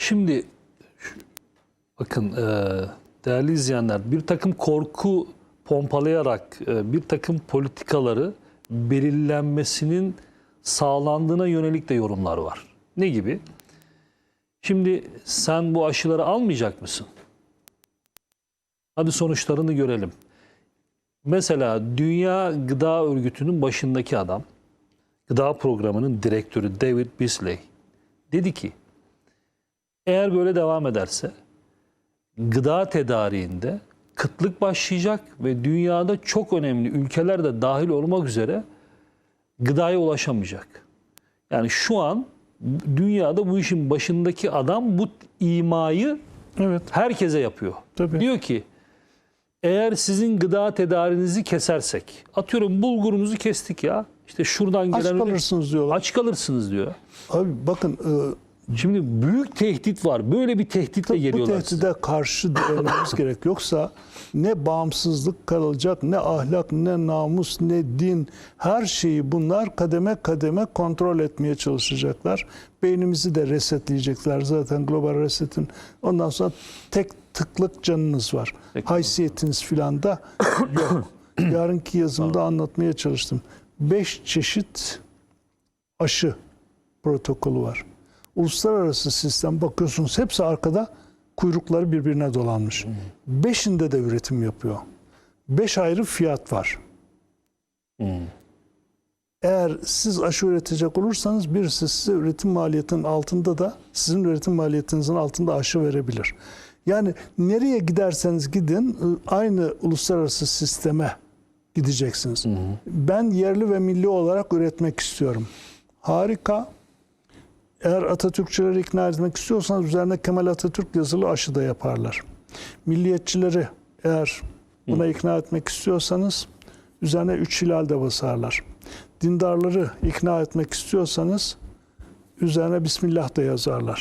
Şimdi bakın e, değerli izleyenler bir takım korku pompalayarak e, bir takım politikaları belirlenmesinin sağlandığına yönelik de yorumlar var. Ne gibi? Şimdi sen bu aşıları almayacak mısın? Hadi sonuçlarını görelim. Mesela Dünya Gıda Örgütü'nün başındaki adam, gıda programının direktörü David Beasley dedi ki eğer böyle devam ederse gıda tedariğinde kıtlık başlayacak ve dünyada çok önemli ülkeler de dahil olmak üzere gıdaya ulaşamayacak. Yani şu an dünyada bu işin başındaki adam bu imayı Evet. herkese yapıyor. Tabii. Diyor ki eğer sizin gıda tedarinizi kesersek, atıyorum bulgurunuzu kestik ya, işte şuradan Aç gelen kalırsınız diyorlar. aç kalırsınız diyor. Abi bakın e, Şimdi büyük tehdit var. Böyle bir tehditle bu geliyorlar size. tehdide karşı direnmemiz gerek. Yoksa ne bağımsızlık kalacak, ne ahlak, ne namus, ne din, her şeyi bunlar kademe kademe kontrol etmeye çalışacaklar. Beynimizi de resetleyecekler zaten global resetin. Ondan sonra tek tıklık canınız var. Tek Haysiyetiniz filan da yok. Yarınki yazımda anlatmaya çalıştım. Beş çeşit aşı protokolü var. Uluslararası sistem bakıyorsunuz hepsi arkada kuyrukları birbirine dolanmış. Beşinde de üretim yapıyor. Beş ayrı fiyat var. Eğer siz aşı üretecek olursanız birisi size üretim maliyetinin altında da sizin üretim maliyetinizin altında aşı verebilir. Yani nereye giderseniz gidin aynı uluslararası sisteme gideceksiniz. Ben yerli ve milli olarak üretmek istiyorum. Harika. Eğer Atatürkçüleri ikna etmek istiyorsanız üzerine Kemal Atatürk yazılı aşı da yaparlar. Milliyetçileri eğer buna ikna etmek istiyorsanız üzerine üç hilal de basarlar. Dindarları ikna etmek istiyorsanız üzerine Bismillah da yazarlar.